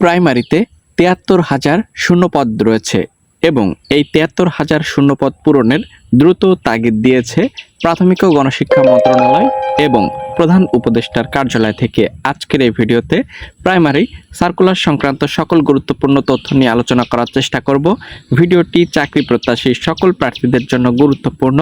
প্রাইমারিতে তিয়াত্তর হাজার শূন্যপদ রয়েছে এবং এই তিয়াত্তর হাজার শূন্যপদ পূরণের দ্রুত তাগিদ দিয়েছে প্রাথমিক ও গণশিক্ষা মন্ত্রণালয় এবং প্রধান উপদেষ্টার কার্যালয় থেকে। আজকের এই ভিডিওতে প্রাইমারি, সার্কুলার সংক্রান্ত সকল গুরুত্বপূর্ণ তথ্য নিয়ে আলোচনা করার চেষ্টা করব। ভিডিওটি চাকরি প্রত্যাশী সকল প্রার্থীদের জন্য গুরুত্বপূর্ণ।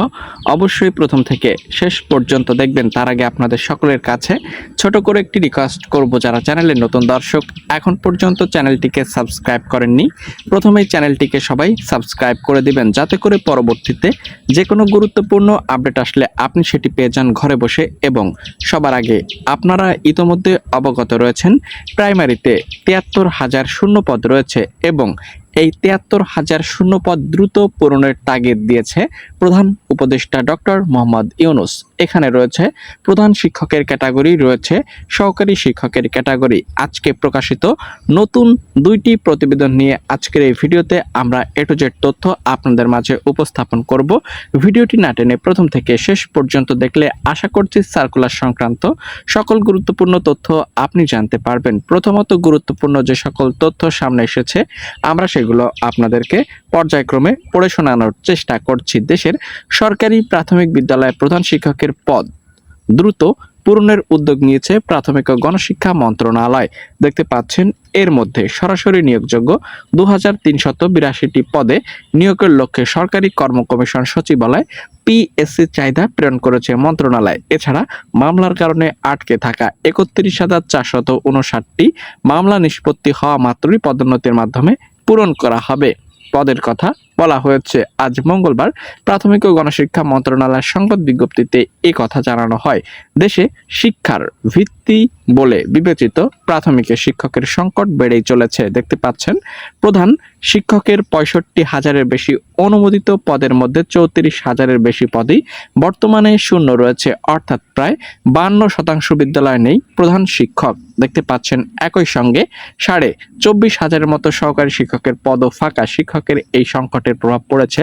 অবশ্যই প্রথম থেকে শেষ পর্যন্ত দেখবেন, তার আগে আপনাদের সকলের কাছে ছোট করে একটি রিকোয়েস্ট করব যারা চ্যানেলের নতুন দর্শক। এখন পর্যন্ত চ্যানেলটিকে সাবস্ক্রাইব করেননি, প্রথমেই চ্যানেলটিকে সবাই সাবস্ক্রাইব করে দিবেন, যাতে করে পরবর্তীতে যে কোনো গুরুত্বপূর্ণ আপডেট আসলে আপনি সেটি পেয়ে যান ঘরে বসে এবং সবার আগে আপনারা ইতোমধ্যে অবগত রয়েছেন। প্রাইমারিতে তিয়াত্তর হাজার শূন্য পদ রয়েছে এবং এই তিয়াত্তর হাজার শূন্য পদ দ্রুত পূরণের তাগিদ দিয়েছে প্রধান উপদেষ্টা ডক্টর মোহাম্মদ ইউনুস। এখানে রয়েছে প্রধান শিক্ষকের ক্যাটাগরি, রয়েছে সহকারী শিক্ষকের ক্যাটাগরি। আজকে প্রকাশিত নতুন দুইটি প্রতিবেদন নিয়ে আজকের এই ভিডিওতে আমরা এ তথ্য আপনাদের মাঝে উপস্থাপন করব। ভিডিওটি না টেনে প্রথম থেকে শেষ পর্যন্ত দেখলে আশা করছি সার্কুলার সংক্রান্ত সকল গুরুত্বপূর্ণ তথ্য আপনি জানতে পারবেন। প্রথমত গুরুত্বপূর্ণ যে সকল তথ্য সামনে এসেছে, আমরা সেগুলো আপনাদেরকে পর্যায়ক্রমে পড়ে শোনানোর চেষ্টা করছি। দেশের সরকারি প্রাথমিক বিদ্যালয়ের প্রধান শিক্ষকের পদ দ্রুত পূরণের উদ্যোগ নিয়েছে প্রাথমিক ও গণশিক্ষা মন্ত্রণালয়। দেখতে পাচ্ছেন, এর মধ্যে সরাসরি নিয়োগযোগ্য দু হাজার তিনশত বিরাশিটি পদে নিয়োগের লক্ষ্যে সরকারি কর্ম কমিশন সচিবালয় পিএসসি চাহিদা প্রেরণ করেছে মন্ত্রণালয়। এছাড়া মামলার কারণে আটকে থাকা একত্রিশ হাজার চারশত উনষাটটি মামলা নিষ্পত্তি হওয়া মাত্রই পদোন্নতির মাধ্যমে পূরণ করা হবে। পদের কথা বলা হয়েছে, আজ মঙ্গলবার প্রাথমিক ও গণশিক্ষা মন্ত্রণালয়ের সংবাদ বিজ্ঞপ্তিতে এই কথা জানানো হয়। দেশে শিক্ষার ভিত্তি বলে বিবেচিত প্রাথমিকের শিক্ষকের সংকট বেড়েই চলেছে। দেখতে পাচ্ছেন, প্রধান শিক্ষকের পঁয়ষট্টি হাজারের বেশি অনুমোদিত পদের মধ্যে চৌত্রিশ হাজারের বেশি পদেই বর্তমানে শূন্য রয়েছে, অর্থাৎ প্রায় বান্ন শতাংশ বিদ্যালয় নেই প্রধান শিক্ষক। দেখতে পাচ্ছেন, একই সঙ্গে সাড়ে চব্বিশ হাজারের মতো সহকারী শিক্ষকের পদও ফাঁকা। শিক্ষকের এই সংকটের প্রভাব পড়েছে।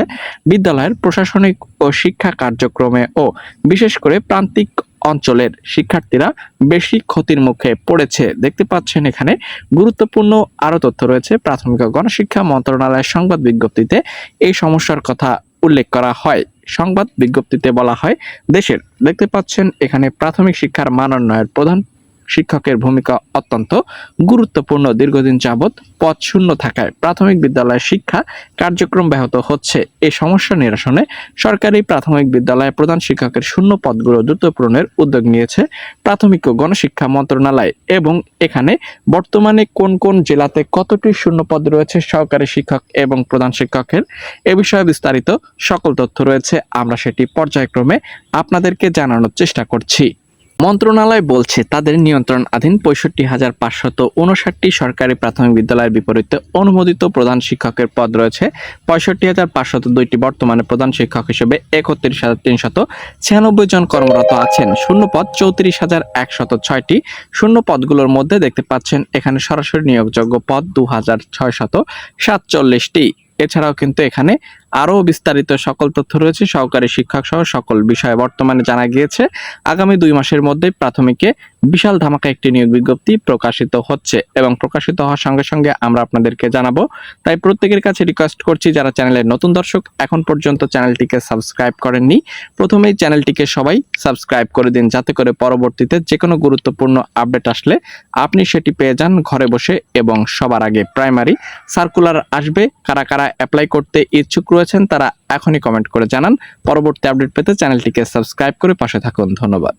বিদ্যালয়ের প্রশাসনিক ও শিক্ষা কার্যক্রমে ও বিশেষ করে প্রান্তিক অঞ্চলের শিক্ষার্থীরা বেশি ক্ষতির মুখে পড়েছে। দেখতে পাচ্ছেন এখানে গুরুত্বপূর্ণ আরও তথ্য রয়েছে। প্রাথমিক ও গণশিক্ষা মন্ত্রণালয়ের সংবাদ বিজ্ঞপ্তিতে এই সমস্যার কথা উল্লেখ করা হয়। সংবাদ বিজ্ঞপ্তিতে বলা হয়, দেশের, দেখতে পাচ্ছেন এখানে প্রাথমিক শিক্ষার মানোন্নয়ের প্রধান শিক্ষকের ভূমিকা অত্যন্ত গুরুত্বপূর্ণ। দীর্ঘদিন যাবৎ পদ শূন্য থাকায় প্রাথমিক বিদ্যালয়ের শিক্ষা কার্যক্রম ব্যাহত হচ্ছে। এই সমস্যা নিরসনে সরকারি প্রাথমিক বিদ্যালয়ে প্রধান শিক্ষকের শূন্য পদগুলো দ্রুত পূরণের উদ্যোগ নিয়েছে প্রাথমিক ও গণশিক্ষা মন্ত্রণালয় এবং এখানে বর্তমানে কোন কোন জেলাতে কতটি শূন্য পদ রয়েছে সহকারী শিক্ষক এবং প্রধান শিক্ষকের এ বিষয়ে বিস্তারিত সকল তথ্য রয়েছে। আমরা সেটি পর্যায়ক্রমে আপনাদেরকে জানানোর চেষ্টা করছি। মন্ত্রণালয় বলছে, তাদের নিয়ন্ত্রণাধীন পঁয়ষট্টি হাজার পাঁচশত উনষাটটি সরকারি প্রাথমিক বিদ্যালয়ের বিপরীতে অনুমোদিত প্রধান শিক্ষকের পদ রয়েছে। পঁয়ষট্টি হাজার পাঁচশত দুইটি বর্তমানে প্রধান শিক্ষক হিসেবে একত্রিশ হাজার তিনশত ছিয়ানব্বই জন কর্মরত আছেন। শূন্য পদ চৌত্রিশ হাজার একশত ছয়টি। শূন্য পদগুলোর মধ্যে দেখতে পাচ্ছেন, এখানে সরাসরি নিয়োগযোগ্য পদ দু হাজার ছয়শত সাতচল্লিশটি। এছাড়াও কিন্তু এখানে আরও বিস্তারিত সকল তথ্য রয়েছে, সহকারী শিক্ষক সহ সকল বিষয়ে বর্তমানে জানা গিয়েছে। আগামী দুই মাসের মধ্যে প্রাথমিকে বিশাল ধামাকা একটি নিয়োগ বিজ্ঞপ্তি প্রকাশিত হচ্ছে এবং প্রকাশিত হওয়ার সঙ্গে সঙ্গে আমরা আপনাদেরকে জানাব। তাই প্রত্যেকের কাছে রিকোয়েস্ট করছি যারা চ্যানেলের নতুন দর্শক, এখন পর্যন্ত চ্যানেলটিকে সাবস্ক্রাইব করেননি, প্রথমেই চ্যানেলটিকে সবাই সাবস্ক্রাইব করে দিন যাতে করে পরবর্তীতে যে কোনো গুরুত্বপূর্ণ আপডেট আসলে আপনি সেটি পেয়ে যান ঘরে বসে এবং সবার আগে। প্রাইমারি সার্কুলার আসবে, কারা কারা অ্যাপ্লাই করতে ইচ্ছুক রয়েছেন তারা এখনই কমেন্ট করে জানান। পরবর্তী আপডেট পেতে চ্যানেলটিকে সাবস্ক্রাইব করে পাশে থাকুন। ধন্যবাদ।